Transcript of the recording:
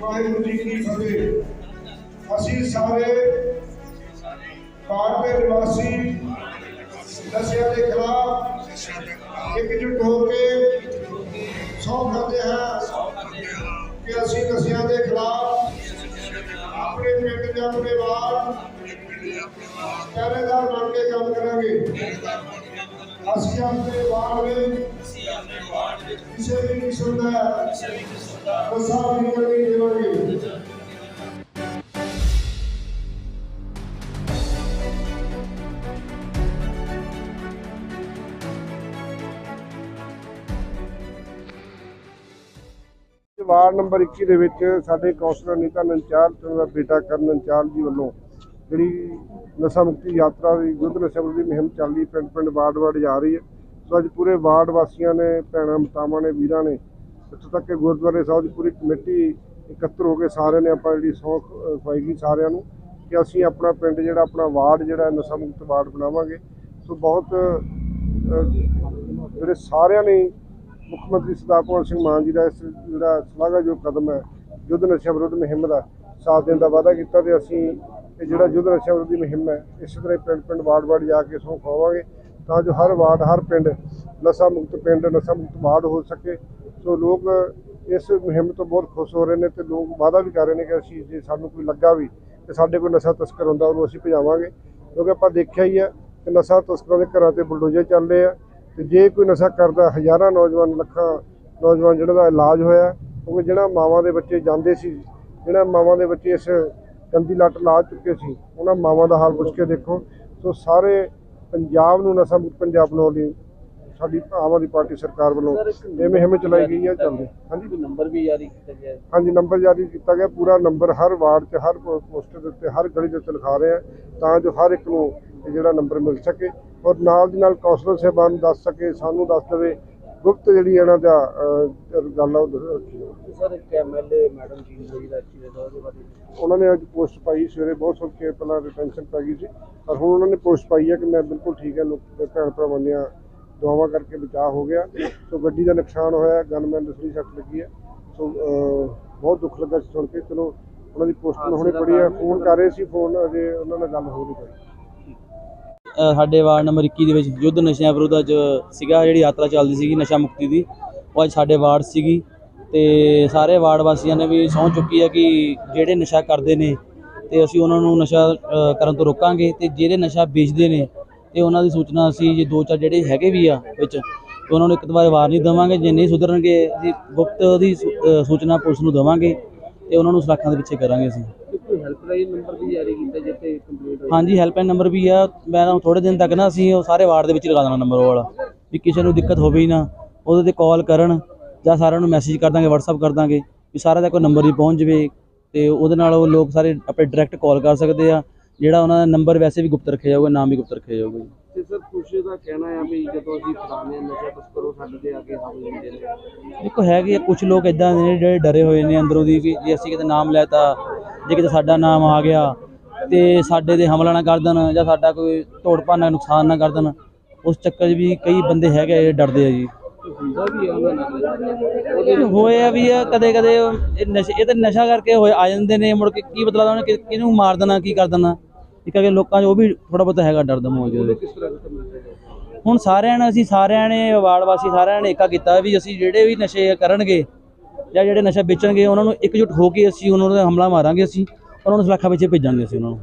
ਵਾਹਿਗੁਰੂ ਜੀ ਕੀ ਫਤਿਹ ਅਸੀਂ ਸਾਰੇ ਭਾਰਤ ਦੇ ਨਿਵਾਸੀ ਨਸ਼ਿਆਂ ਦੇ ਖਿਲਾਫ ਇਕਜੁੱਟ ਹੋ ਕੇ ਸਹੁੰ ਖਾਂਦੇ ਹਾਂ ਕਿ ਅਸੀਂ ਨਸ਼ਿਆਂ ਦੇ ਖਿਲਾਫ ਆਪਣੇ ਪਿੰਡ ਦੇ ਆਪਣੇ ਵਾਰ ਪਹਿਰੇਦਾਰ ਬਣ ਕੇ ਕੰਮ ਕਰਾਂਗੇ। ਅਸੀਂ ਆਪਣੇ ਵਾਰ ਵਿੱਚ ਕਿਸੇ ਵੀ ਕਿਸਮ ਦਾ ਨਸ਼ਾ ਨਹੀਂ ਕਰਨੀ ਦੇਵਾਂਗੇ ਵਾਰਡ ਨੰਬਰ 21 ਦੇ ਵਿੱਚ ਸਾਡੇ ਕੌਂਸਲਰ ਨੀਤਾ ਨੰਚਾਲ ਤੇ ਉਹਦਾ ਬੇਟਾ ਕਰਨ ਨੰਚਾਲ ਜੀ ਵੱਲੋਂ ਜਿਹੜੀ ਨਸ਼ਾ ਮੁਕਤੀ ਯਾਤਰਾ ਦੀ ਯੁੱਧ ਨਸ਼ਾ ਵਿਰੋਧੀ ਮੁਹਿੰਮ ਚੱਲੀ ਪਿੰਡ ਪਿੰਡ ਵਾਰਡ ਵਾਰਡ ਜਾ ਰਹੀ ਹੈ। ਸੋ ਅੱਜ ਪੂਰੇ ਵਾਰਡ ਵਾਸੀਆਂ ਨੇ, ਭੈਣਾਂ, ਮਤਾਵਾਂ ਨੇ, ਵੀਰਾਂ ਨੇ, ਇੱਥੋਂ ਤੱਕ ਕਿ ਗੁਰਦੁਆਰੇ ਸਾਹਿਬ ਦੀ ਪੂਰੀ ਕਮੇਟੀ ਇਕੱਤਰ ਹੋ ਕੇ ਸਾਰਿਆਂ ਨੇ ਆਪਾਂ ਜਿਹੜੀ ਸੌਂਕ ਖਵਾਈ ਗਈ ਸਾਰਿਆਂ ਨੂੰ ਕਿ ਅਸੀਂ ਆਪਣਾ ਪਿੰਡ ਜਿਹੜਾ, ਆਪਣਾ ਵਾਰਡ ਜਿਹੜਾ ਨਸ਼ਾ ਮੁਕਤ ਵਾਰਡ ਬਣਾਵਾਂਗੇ। ਸੋ ਬਹੁਤ ਜਿਹੜੇ ਸਾਰਿਆਂ ਨੇ ਮੁੱਖ ਮੰਤਰੀ ਸਰਦਾਰ ਭਗਵੰਤ ਸਿੰਘ ਮਾਨ ਜੀ ਦਾ ਇਸ ਜਿਹੜਾ ਸ਼ਲਾਘਾਯੋਗ ਕਦਮ ਹੈ, ਯੁੱਧ ਨਸ਼ਾ ਵਿਰੋਧ ਮੁਹਿੰਮ ਦਾ ਸਾਥ ਦੇਣ ਦਾ ਵਾਅਦਾ ਕੀਤਾ ਤੇ ਅਸੀਂ ਇਹ ਜਿਹੜਾ ਯੁੱਧ ਨਸ਼ਾ ਵਿਰੋਧੀ ਮੁਹਿੰਮ ਹੈ, ਇਸੇ ਤਰ੍ਹਾਂ ਪਿੰਡ ਪਿੰਡ ਵਾਰਡ ਵਾਰਡ ਜਾ ਕੇ ਸਹੁੰ ਖਵਾਵਾਂਗੇ। ਤਾਂ ਜੋ ਹਰ ਵਾਰਡ, ਹਰ ਪਿੰਡ ਨਸ਼ਾ ਮੁਕਤ ਪਿੰਡ, ਨਸ਼ਾ ਮੁਕਤ ਵਾਰਡ ਹੋ ਸਕੇ। ਸੋ ਲੋਕ ਇਸ ਮੁਹਿੰਮ ਤੋਂ ਬਹੁਤ ਖੁਸ਼ ਹੋ ਰਹੇ ਨੇ ਤੇ ਲੋਕ ਵਾਅਦਾ ਵੀ ਕਰ ਰਹੇ ਨੇ ਕਿ ਅਸੀਂ ਜੇ ਸਾਨੂੰ ਕੋਈ ਲੱਗਾ ਵੀ ਤੇ ਸਾਡੇ ਕੋਈ ਨਸ਼ਾ ਤਸਕਰ ਹੁੰਦਾ, ਉਹਨੂੰ ਅਸੀਂ ਭਜਾਵਾਂਗੇ। ਕਿਉਂਕਿ ਆਪਾਂ ਦੇਖਿਆ ਹੀ ਹੈ ਕਿ ਨਸ਼ਾ ਤਸਕਰਾਂ ਦੇ ਘਰਾਂ ਤੇ ਬੁਲਡੋਜ਼ਰ ਚੱਲ ਰਹੇ ਆ। ਤੇ ਜੇ ਕੋਈ ਨਸ਼ਾ ਕਰਦਾ, ਹਜ਼ਾਰਾਂ ਨੌਜਵਾਨ, ਲੱਖਾਂ ਨੌਜਵਾਨ ਜਿਹੜਾ ਦਾ ਇਲਾਜ ਹੋਇਆ, ਕਿਉਂਕਿ ਜਿਹੜਾ ਮਾਵਾਂ ਦੇ ਬੱਚੇ ਜਾਂਦੇ ਸੀ, ਜਿਹੜਾ ਮਾਵਾਂ ਦੇ ਬੱਚੇ ਇਸ ਗੰਦੀ ਲੱਤ ਲਾ ਚੁੱਕੇ ਸੀ। ਉਹਨਾਂ ਮਾਵਾਂ ਦਾ ਹਾਲ ਪੁੱਛ ਕੇ ਦੇਖੋ। ਸੋ ਸਾਰੇ ਪੰਜਾਬ ਨੂੰ ਨਸ਼ਾ ਮੁਕਤ ਪੰਜਾਬ ਬਣਾਉਣ ਲਈ ਸਾਡੀ ਆਮ ਆਦਮੀ ਪਾਰਟੀ ਸਰਕਾਰ ਵੱਲੋਂ ਇਹ ਮੁਹਿੰਮ ਚਲਾਈ ਗਈ ਹੈ ਚੱਲਦੇ ਹਾਂਜੀ। ਨੰਬਰ ਵੀ ਜਾਰੀ ਕੀਤਾ ਗਿਆ। ਹਾਂਜੀ ਨੰਬਰ ਜਾਰੀ ਕੀਤਾ ਗਿਆ। ਪੂਰਾ ਨੰਬਰ ਹਰ ਵਾਰਡ 'ਚ ਹਰ ਪੋਸਟਰ ਦੇ ਉੱਤੇ ਹਰ ਗਲੀ ਦੇ ਉੱਤੇ ਲਿਖਾ ਰਹੇ ਆ ਤਾਂ ਜੋ ਹਰ ਇੱਕ ਨੂੰ ਜਿਹੜਾ ਨੰਬਰ ਮਿਲ ਸਕੇ। ਔਰ ਨਾਲ ਦੀ ਨਾਲ ਕੌਂਸਲਰ ਸਾਹਿਬਾਨ ਦੱਸ ਸਕੇ ਸਾਨੂੰ ਦੱਸ ਦੇਵੇ ਗੁਪਤ ਜਿਹੜੀ ਇਹਨਾਂ ਦਾ ਅਹ, ਗੱਲ ਆ ਉਹ ਦੱਸ- ਰੱਖੀ ਤੇ ਸਰ ਇੱਕ ਐਮਐਲਏ ਮੈਡਮ ਜੀ ਹੋਈ ਦਾ ਐਕਸੀਡੈਂਟ ਹੋਇਆ ਉਹਦੇ ਬਾਰੇ ਉਹਨਾਂ ਨੇ ਅੱਜ ਪੋਸਟ ਪਾਈ ਸਵੇਰੇ ਬਹੁਤ ਸੁਣ ਕੇ ਪਹਿਲਾਂ ਰਿਟੈਂਸ਼ਨ ਪੈ ਗਈ ਸੀ। ਪਰ ਹੁਣ ਉਹਨਾਂ ਨੇ ਪੋਸਟ ਪਾਈ ਹੈ ਕਿ ਮੈਂ ਬਿਲਕੁਲ ਠੀਕ ਹੈ ਲੋਕ ਭੈਣ ਭਰਾਵਾਂ ਦੀਆਂ ਦੁਆਵਾਂ ਕਰਕੇ ਬਚਾਅ ਹੋ ਗਿਆ। ਸੋ ਗੱਡੀ ਦਾ ਨੁਕਸਾਨ ਹੋਇਆ ਗਨਮੈਨ ਦੀ ਥੋੜ੍ਹੀ ਸੱਟ ਲੱਗੀ ਹੈ ਸੋ ਅਹ, ਬਹੁਤ ਦੁੱਖ ਲੱਗਾ ਸੀ ਸੁਣ ਕੇ। ਚਲੋ ਉਹਨਾਂ ਦੀ ਪੋਸਟ ਮੈਂ ਹੁਣੇ ਪੜੀ ਹੈ ਫੋਨ ਕਰ ਰਹੇ ਸੀ ਫੋਨ ਅਜੇ ਉਹਨਾਂ ਨਾਲ ਗੱਲ ਹੋ ਨਹੀਂ ਪਾਈ। ਸਾਡੇ ਵਾਰਡ ਨੰਬਰ 21 ਦੇ ਵਿੱਚ ਯੁੱਧ ਨਸ਼ਿਆਂ ਵਿਰੁੱਧ ਅੱਜ ਸੀਗਾ, ਜਿਹੜੀ ਯਾਤਰਾ ਚੱਲਦੀ ਸੀਗੀ ਨਸ਼ਾ ਮੁਕਤੀ ਦੀ, ਉਹ ਅੱਜ ਸਾਡੇ ਵਾਰਡ ਸੀਗੀ। ਤੇ ਸਾਰੇ ਵਾਰਡ ਵਾਸੀਆਂ ਨੇ ਵੀ ਸਹੁੰ ਚੁੱਕੀ ਹੈ ਕਿ ਜਿਹੜੇ ਨਸ਼ਾ ਕਰਦੇ ਨੇ ਤੇ ਅਸੀਂ ਉਹਨਾਂ ਨੂੰ ਨਸ਼ਾ ਕਰਨ ਤੋਂ ਰੋਕਾਂਗੇ ਤੇ ਜਿਹੜੇ ਨਸ਼ਾ ਵੇਚਦੇ ਨੇ ਤੇ ਉਹਨਾਂ ਦੀ ਸੂਚਨਾ ਅਸੀਂ ਜੇ ਦੋ ਚਾਰ ਜਿਹੜੇ ਹੈਗੇ ਵੀ ਆ ਵਿੱਚ ਉਹਨਾਂ ਨੂੰ ਇੱਕ ਵਾਰ ਵਾਰ ਨਹੀਂ ਦੇਵਾਂਗੇ, ਜੇ ਨਹੀਂ ਸੁਧਰਨਗੇ ਅਸੀਂ ਗੁਪਤ ਦੀ ਸੂ- ਸੂਚਨਾ ਪੁਲਿਸ ਨੂੰ ਦੇਵਾਂਗੇ ਤੇ ਉਹਨਾਂ ਨੂੰ ਸਲਾਖਾਂ ਦੇ ਪਿੱਛੇ ਕਰਾਂਗੇ ਅਸੀਂ। ਹੈਲਪਲਾਈਨ ਨੰਬਰ ਵੀ ਜਾਰੀ ਕੀਤਾ ਜਿੱਥੇ ਕੰਪਲੀਟ ਹੋਈ ਹਾਂਜੀ ਹੈਲਪਲਾਈਨ ਨੰਬਰ ਵੀ ਆ। ਮੈਂ ਤਾਂ ਥੋੜੇ ਦਿਨ ਤੱਕ ਨਾ ਅਸੀਂ ਉਹ ਸਾਰੇ ਵਾਰਡ ਦੇ ਵਿੱਚ ਲਗਾ ਦੇਣਾ ਨੰਬਰ ਉਹ ਵਾਲਾ ਵੀ ਕਿਸੇ ਨੂੰ ਦਿੱਕਤ ਹੋਵੇ ਨਾ ਉਹਦੇ ਤੇ ਕਾਲ ਕਰਨ ਜਾਂ ਸਾਰਿਆਂ ਨੂੰ ਮੈਸੇਜ ਕਰ ਦਾਂਗੇ WhatsApp ਕਰ ਦਾਂਗੇ ਵੀ ਸਾਰਿਆਂ ਦਾ ਕੋਈ ਨੰਬਰ ਹੀ ਪਹੁੰਚ ਜਵੇ ਤੇ ਉਹਦੇ ਨਾਲ ਉਹ ਲੋਕ ਸਾਰੇ ਆਪਣੇ ਡਾਇਰੈਕਟ ਕਾਲ ਕਰ ਸਕਦੇ ਆ ਜਿਹੜਾ ਉਹਨਾਂ ਦਾ ਨੰਬਰ ਵੈਸੇ ਵੀ ਗੁਪਤ ਰੱਖਿਆ ਜਾਊਗਾ ਨਾਮ ਵੀ ਗੁਪਤ ਰੱਖਿਆ ਜਾਊਗਾ ਜੀ। ਤੇ ਸਰ ਕੁਛ ਦਾ ਕਹਿਣਾ ਹੈ ਵੀ ਜਦੋਂ ਅਸੀਂ ਫਲਾਣੇ ਨਸ਼ਾ ਤਸਕਰੋ ਸਾਡੇ ਆ ਕੇ ਹਮਲੇ ਹੁੰਦੇ ਨੇ। ਦੇਖੋ ਹੈਗੇ ਕੁਝ ਲੋਕ ਇਦਾਂ ਦੇ ਨੇ ਜਿਹੜੇ ਡਰੇ ਹੋਏ ਨੇ ਅੰਦਰੋਂ ਦੀ ਵੀ ਜੇ ਅਸੀਂ ਕਿਤੇ ਨਾਮ ਲੈਤਾ ਜੇ ਕਿਤੇ ਸਾਡਾ ਨਾਮ ਆ ਗਿਆ ਤੇ ਸਾਡੇ ਤੇ ਹਮਲਾ ਨਾ ਕਰ ਦੇਣ ਜਾਂ ਸਾਡਾ ਕੋਈ ਤੋੜ ਭੰਨ ਨਾਲ ਨੁਕਸਾਨ ਨਾ ਕਰ ਦੇਣ, ਉਸ ਚੱਕਰ 'ਚ ਵੀ ਕਈ ਬੰਦੇ ਹੈਗੇ ਆ ਡਰਦੇ ਆ ਜੀ। ਤੇ ਵੀ ਆ ਹੋਏ ਆ ਵੀ ਕਦੇ ਕਦੇ ਇਹ ਨਸ਼ੇ, ਇਹ ਤਾਂ ਨਸ਼ਾ ਕਰਕੇ ਹੋਏ, ਆ ਜਾਂਦੇ ਨੇ, ਮੁੜ ਕੇ ਕੀ ਬਦਲਾ ਉਹਨੇ ਕਿ- ਕਿਹਨੂੰ ਮਾਰ ਦੇਣਾ, ਕੀ ਕਰ ਦੇਣਾ। ਇਹ ਕਰਕੇ ਲੋਕਾਂ 'ਚ ਉਹ ਵੀ ਥੋੜਾ ਬਹੁਤਾ ਹੈਗਾ ਡਰ ਦਾ ਮੌਜ ਉਹਦੇ ਹੁਣ ਸਾਰਿਆਂ ਨੇ, ਅਸੀਂ ਸਾਰਿਆਂ ਨੇ ਵਾਰਡ ਵਾਸੀ ਸਾਰਿਆਂ ਨੇ ਏਕਾ ਕੀਤਾ ਵੀ ਅਸੀਂ ਜਿਹੜੇ ਵੀ ਨਸ਼ੇ ਕਰਨਗੇ ਜਾਂ ਜਿਹੜੇ ਨਸ਼ਾ ਵੇਚਣਗੇ, ਉਹਨਾਂ ਨੂੰ ਇਕਜੁੱਟ ਹੋ ਕੇ ਅਸੀਂ ਉਹਨਾਂ ਦਾ ਹਮਲਾ ਮਾਰਾਂਗੇ ਅਸੀਂ, ਉਹਨਾਂ ਨੂੰ ਸਲਾਖਾਂ ਵਿੱਚ ਭੇਜਾਂਗੇ ਅਸੀਂ ਉਹਨਾਂ ਨੂੰ।